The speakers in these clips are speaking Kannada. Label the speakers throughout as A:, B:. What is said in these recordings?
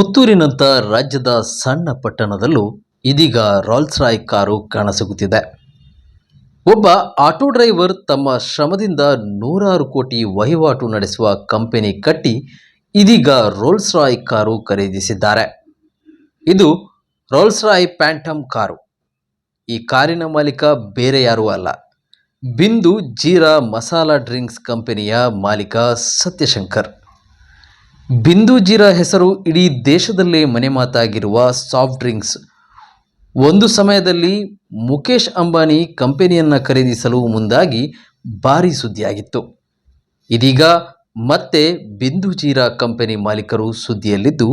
A: ಪುತ್ತೂರಿನಂಥ ರಾಜ್ಯದ ಸಣ್ಣ ಪಟ್ಟಣದಲ್ಲೂ ಇದೀಗ ರಾಲ್ಸ್ ರಾಯ್ ಕಾರು ಕಾಣಸಿಗುತ್ತಿದೆ. ಒಬ್ಬ ಆಟೋ ಡ್ರೈವರ್ ತಮ್ಮ ಶ್ರಮದಿಂದ ನೂರಾರು ಕೋಟಿ ವಹಿವಾಟು ನಡೆಸುವ ಕಂಪನಿ ಕಟ್ಟಿ ಇದೀಗ ರೋಲ್ಸ್ ರಾಯ್ ಕಾರು ಖರೀದಿಸಿದ್ದಾರೆ. ಇದು ರೋಲ್ಸ್ ರಾಯ್ ಪ್ಯಾಂಟಮ್ ಕಾರು. ಈ ಕಾರಿನ ಮಾಲೀಕ ಬೇರೆ ಯಾರೂ ಅಲ್ಲ. ಬಿಂದು ಜೀರಾ ಮಸಾಲಾ ಡ್ರಿಂಕ್ಸ್ ಕಂಪನಿಯ ಮಾಲೀಕ ಸತ್ಯಶಂಕರ್. ಬಿಂದು ಜೀರಾ ಹೆಸರು ಇಡೀ ದೇಶದಲ್ಲೇ ಮನೆ ಮಾತಾಗಿರುವ ಸಾಫ್ಟ್ ಡ್ರಿಂಕ್ಸ್ ಒಂದು ಸಮಯದಲ್ಲಿ ಮುಕೇಶ್ ಅಂಬಾನಿ ಕಂಪನಿಯನ್ನು ಖರೀದಿಸಲು ಮುಂದಾಗಿ ಭಾರೀ ಸುದ್ದಿಯಾಗಿತ್ತು. ಇದೀಗ ಮತ್ತೆ ಬಿಂದು ಜೀರಾ ಕಂಪನಿ ಮಾಲೀಕರು ಸುದ್ದಿಯಲ್ಲಿದ್ದು,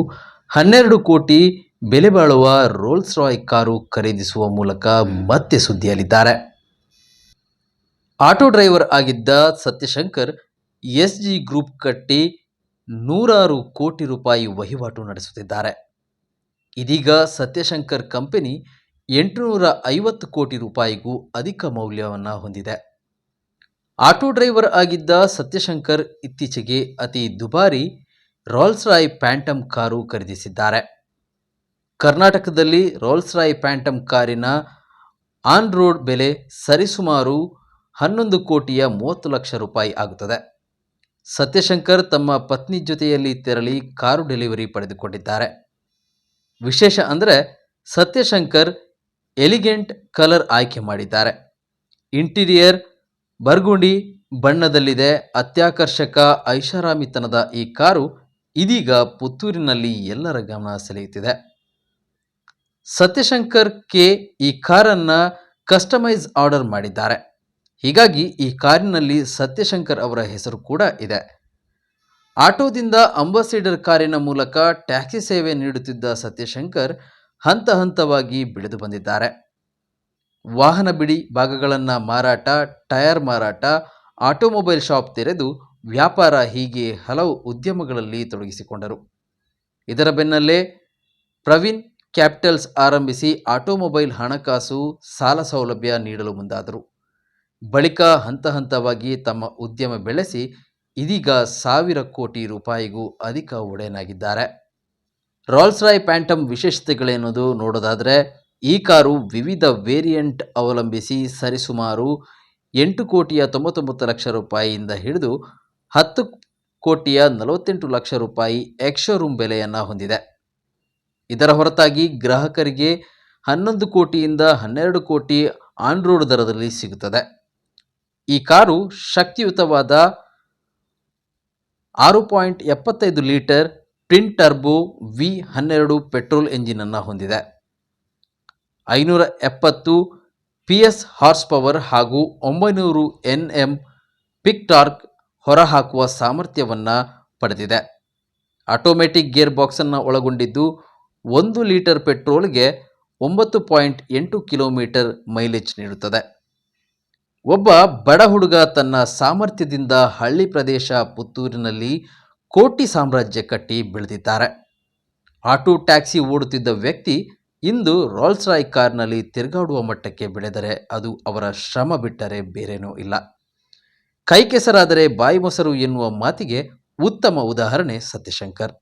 A: ಹನ್ನೆರಡು ಕೋಟಿ ಬೆಲೆ ಬಾಳುವ ರೋಲ್ಸ್ ರಾಯ್ ಕಾರು ಖರೀದಿಸುವ ಮೂಲಕ ಮತ್ತೆ ಸುದ್ದಿಯಲ್ಲಿದ್ದಾರೆ. ಆಟೋ ಡ್ರೈವರ್ ಆಗಿದ್ದ ಸತ್ಯಶಂಕರ್, ಎಸ್ ಜಿ ಗ್ರೂಪ್ ಕಟ್ಟಿ ನೂರಾರು ಕೋಟಿ ರೂಪಾಯಿ ವಹಿವಾಟು ನಡೆಸುತ್ತಿದ್ದಾರೆ. ಇದೀಗ ಸತ್ಯಶಂಕರ್ ಕಂಪನಿ ಎಂಟುನೂರ ಐವತ್ತು ಕೋಟಿ ರೂಪಾಯಿಗೂ ಅಧಿಕ ಮೌಲ್ಯವನ್ನು ಹೊಂದಿದೆ. ಆಟೋ ಡ್ರೈವರ್ ಆಗಿದ್ದ ಸತ್ಯಶಂಕರ್ ಇತ್ತೀಚೆಗೆ ಅತಿ ದುಬಾರಿ ರಾಲ್ಸ್ ರಾಯ್ ಪ್ಯಾಂಟಮ್ ಕಾರು ಖರೀದಿಸಿದ್ದಾರೆ. ಕರ್ನಾಟಕದಲ್ಲಿ ರಾಲ್ಸ್ ರಾಯ್ ಪ್ಯಾಂಟಮ್ ಕಾರಿನ ಆನ್ ರೋಡ್ ಬೆಲೆ ಸರಿಸುಮಾರು ಹನ್ನೊಂದು ಕೋಟಿಯ ಮೂವತ್ತು ಲಕ್ಷ ರೂಪಾಯಿ ಆಗುತ್ತದೆ. ಸತ್ಯಶಂಕರ್ ತಮ್ಮ ಪತ್ನಿ ಜೊತೆಯಲ್ಲಿ ತೆರಳಿ ಕಾರು ಡೆಲಿವರಿ ಪಡೆದುಕೊಂಡಿದ್ದಾರೆ. ವಿಶೇಷ ಅಂದರೆ ಸತ್ಯಶಂಕರ್ ಎಲಿಗೆಂಟ್ ಕಲರ್ ಆಯ್ಕೆ ಮಾಡಿದ್ದಾರೆ. ಇಂಟೀರಿಯರ್ ಬರ್ಗುಂಡಿ ಬಣ್ಣದಲ್ಲಿದೆ. ಅತ್ಯಾಕರ್ಷಕ ಐಷಾರಾಮಿತನದ ಈ ಕಾರು ಇದೀಗ ಪುತ್ತೂರಿನಲ್ಲಿ ಎಲ್ಲರ ಗಮನ ಸೆಳೆಯುತ್ತಿದೆ. ಸತ್ಯಶಂಕರ್ ಕೆ ಈ ಕಾರನ್ನು ಕಸ್ಟಮೈಸ್ ಆರ್ಡರ್ ಮಾಡಿದ್ದಾರೆ. ಹೀಗಾಗಿ ಈ ಕಾರಿನಲ್ಲಿ ಸತ್ಯಶಂಕರ್ ಅವರ ಹೆಸರು ಕೂಡ ಇದೆ. ಆಟೋದಿಂದ ಅಂಬಾಸಿಡರ್ ಕಾರಿನ ಮೂಲಕ ಟ್ಯಾಕ್ಸಿ ಸೇವೆ ನೀಡುತ್ತಿದ್ದ ಸತ್ಯಶಂಕರ್ ಹಂತ ಹಂತವಾಗಿ ಬೆಳೆದು ಬಂದಿದ್ದಾರೆ. ವಾಹನ ಬಿಡಿ ಭಾಗಗಳನ್ನು ಮಾರಾಟ ಟೈರ್ ಮಾರಾಟ, ಆಟೋಮೊಬೈಲ್ ಶಾಪ್ ತೆರೆದು ವ್ಯಾಪಾರ ಹೀಗೆ ಹಲವು ಉದ್ಯಮಗಳಲ್ಲಿ ತೊಡಗಿಸಿಕೊಂಡರು. ಇದರ ಬೆನ್ನಲ್ಲೇ ಪ್ರವೀಣ್ ಕ್ಯಾಪಿಟಲ್ಸ್ ಆರಂಭಿಸಿ ಆಟೋಮೊಬೈಲ್ ಹಣಕಾಸು, ಸಾಲ ಸೌಲಭ್ಯ ನೀಡಲು ಮುಂದಾದರು. ಬಳಿಕ ಹಂತ ಹಂತವಾಗಿ ತಮ್ಮ ಉದ್ಯಮ ಬೆಳೆಸಿ ಇದೀಗ ಸಾವಿರ ಕೋಟಿ ರೂಪಾಯಿಗೂ ಅಧಿಕ ಒಡೆಯನಾಗಿದ್ದಾರೆ. ರಾಲ್ಸ್ ರಾಯ್ ಪ್ಯಾಂಟಮ್ ವಿಶೇಷತೆಗಳೇನೋದು ನೋಡೋದಾದರೆ, ಈ ಕಾರು ವಿವಿಧ ವೇರಿಯಂಟ್ ಅವಲಂಬಿಸಿ ಸರಿಸುಮಾರು ಎಂಟು ಕೋಟಿಯ ತೊಂಬತ್ತೊಂಬತ್ತು ಲಕ್ಷ ರೂಪಾಯಿಯಿಂದ ಹಿಡಿದು ಹತ್ತು ಕೋಟಿಯ ನಲವತ್ತೆಂಟು ಲಕ್ಷ ರೂಪಾಯಿ ಎಕ್ಶೋರೂಮ್ ಬೆಲೆಯನ್ನು ಹೊಂದಿದೆ. ಇದರ ಹೊರತಾಗಿ ಗ್ರಾಹಕರಿಗೆ ಹನ್ನೊಂದು ಕೋಟಿಯಿಂದ ಹನ್ನೆರಡು ಕೋಟಿ ಆನ್ ರೋಡ್ ದರದಲ್ಲಿ ಸಿಗುತ್ತದೆ. ಈ ಕಾರು ಶಕ್ತಿಯುತವಾದ ಆರು ಪಾಯಿಂಟ್ ಎಪ್ಪತ್ತೈದು ಲೀಟರ್ ಟ್ವಿನ್ ಟರ್ಬೋ ವಿ ಹನ್ನೆರಡು ಪೆಟ್ರೋಲ್ ಎಂಜಿನನ್ನು ಹೊಂದಿದೆ. ಐನೂರ ಎಪ್ಪತ್ತು ಪಿ ಎಸ್ ಹಾರ್ಸ್ ಪವರ್ ಹಾಗೂ ಒಂಬೈನೂರು ಎನ್ ಎಂ ಪಿಕ್ ಟಾರ್ಕ್ ಹೊರಹಾಕುವ ಸಾಮರ್ಥ್ಯವನ್ನು ಪಡೆದಿದೆ. ಆಟೋಮೆಟಿಕ್ ಗೇರ್ ಬಾಕ್ಸನ್ನು ಒಳಗೊಂಡಿದ್ದು ಒಂದು ಲೀಟರ್ ಪೆಟ್ರೋಲ್ಗೆ ಒಂಬತ್ತು ಪಾಯಿಂಟ್ ಎಂಟು ಕಿಲೋಮೀಟರ್ ಮೈಲೇಜ್ ನೀಡುತ್ತದೆ. ಒಬ್ಬ ಬಡ ಹುಡುಗ ತನ್ನ ಸಾಮರ್ಥ್ಯದಿಂದ ಹಳ್ಳಿ ಪ್ರದೇಶ ಪುತ್ತೂರಿನಲ್ಲಿ ಕೋಟಿ ಸಾಮ್ರಾಜ್ಯ ಕಟ್ಟಿ ಬೆಳೆದಿದ್ದಾರೆ ಆಟೋ, ಟ್ಯಾಕ್ಸಿ ಓಡುತ್ತಿದ್ದ ವ್ಯಕ್ತಿ ಇಂದು ರಾಲ್ಸ್ ರಾಯ್ ಕಾರ್ನಲ್ಲಿ ತಿರುಗಾಡುವ ಮಟ್ಟಕ್ಕೆ ಬೆಳೆದರೆ ಅದು ಅವರ ಶ್ರಮ ಬಿಟ್ಟರೆ ಬೇರೇನೂ ಇಲ್ಲ. ಕೈ ಕೆಸರಾದರೆ ಬಾಯಿ ಮೊಸರು ಎನ್ನುವ ಮಾತಿಗೆ ಉತ್ತಮ ಉದಾಹರಣೆ ಸತ್ಯಶಂಕರ್.